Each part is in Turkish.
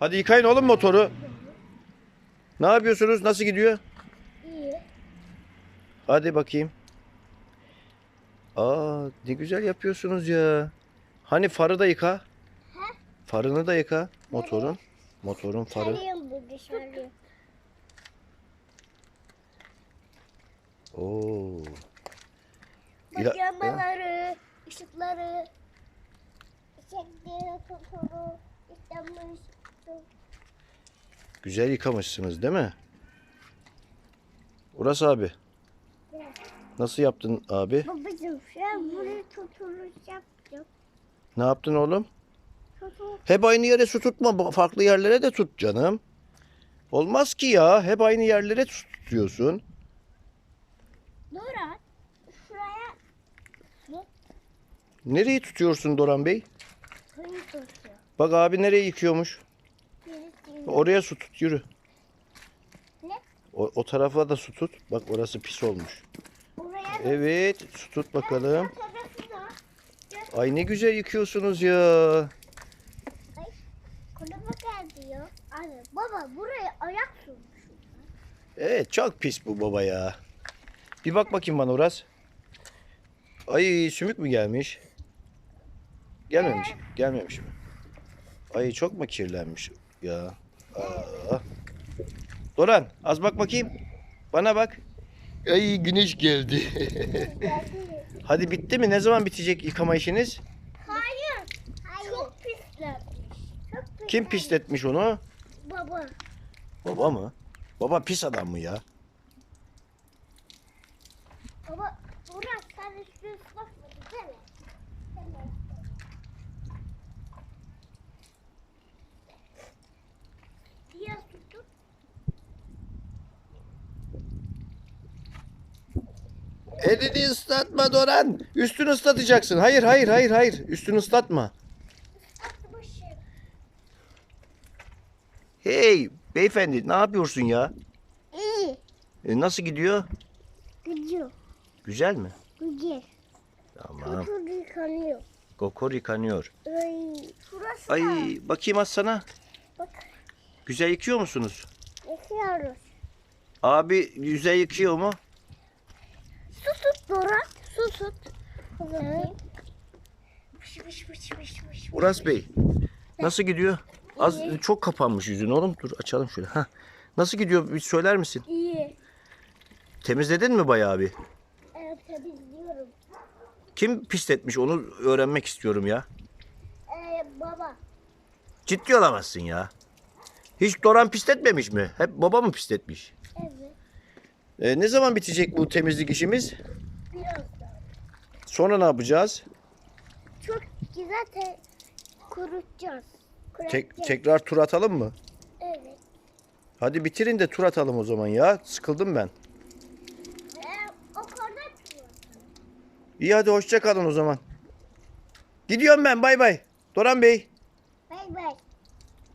Hadi yıkayın oğlum motoru. Ne yapıyorsunuz? Nasıl gidiyor? İyi. Hadi bakayım. Aa ne güzel yapıyorsunuz ya. Hani farı da yıka. Farını da yıka. Motorun. Motorun farı. Oo. Pijamaları, ışıkları, fotoğrafı, İstanbul Güzel yıkamışsınız değil mi? Uras abi. Nasıl yaptın abi? Babacım şu an buraya tutuluş yapacağım. Ne yaptın oğlum? Hep aynı yere su tutma. Farklı yerlere de tut canım. Olmaz ki ya. Hep aynı yerlere su tutuyorsun. Dora şuraya Nereyi tutuyorsun Doran Bey? suyu tutuyor. Bak abi nereye yıkıyormuş? Oraya su tut yürü. Ne? O, o tarafa da su tut. Bak orası pis olmuş. buraya da Evet su tut bakalım. tarafı da Ay ne güzel yıkıyorsunuz ya. kulübe. Abi baba buraya ayak sürmüş. Evet çok pis bu baba ya. Bir bak bakayım bana Uras. Ay sümük mü gelmiş? Gelmemiş. Gelmemiş mi? Ay çok mu kirlenmiş ya? Aa. Doran az bak bakayım. Bana bak. Ay güneş geldi. Hadi bitti mi? Ne zaman bitecek yıkama işiniz? Hayır. Hayır. Çok pislenmiş. Kim pisletmiş onu? Baba. Baba mı? Baba pis adam mı ya? Baba Burak sen üstüne ıslatmadın değil mi? Elini ıslatma Doran. Üstünü ıslatacaksın. Hayır hayır hayır hayır. Üstünü ıslatma. Hey beyefendi ne yapıyorsun ya? İyi. E, nasıl gidiyor? Gidiyor. Güzel mi? Güzel. Tamam. Çok yıkanıyor. Gokor yıkanıyor. Ay. Şurası da. Ay bakayım az sana. Bak. Güzel yıkıyor musunuz? Yıkıyoruz. Abi güzel yıkıyor mu? Su tut Burak. Su tut. Evet. Fış fış fış fış fış. Uras Bey. Nasıl gidiyor? Az çok kapanmış yüzün oğlum. Dur açalım şöyle. Hah. Nasıl gidiyor? Bir söyler misin? İyi. Temizledin mi bayağı bir? Evet temizliyorum. Kim pisletmiş onu öğrenmek istiyorum ya. Ee, baba. Ciddi olamazsın ya. Hiç Doran pisletmemiş mi? Hep baba mı pisletmiş? Evet. E, ne zaman bitecek bu temizlik işimiz? Sonra ne yapacağız? Çok güzel te kurutacağız. Tek, Kurutacağız. tekrar tur atalım mı? Evet. Hadi bitirin de tur atalım o zaman ya. Sıkıldım ben. Ee, o. İyi hadi hoşça kalın o zaman. Gidiyorum ben bay bay. Doran Bey, Bay bay.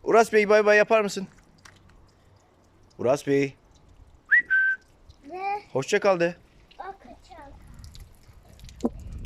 Uras Bey bay bay yapar mısın? Uras Bey, Ve hoşça kal de.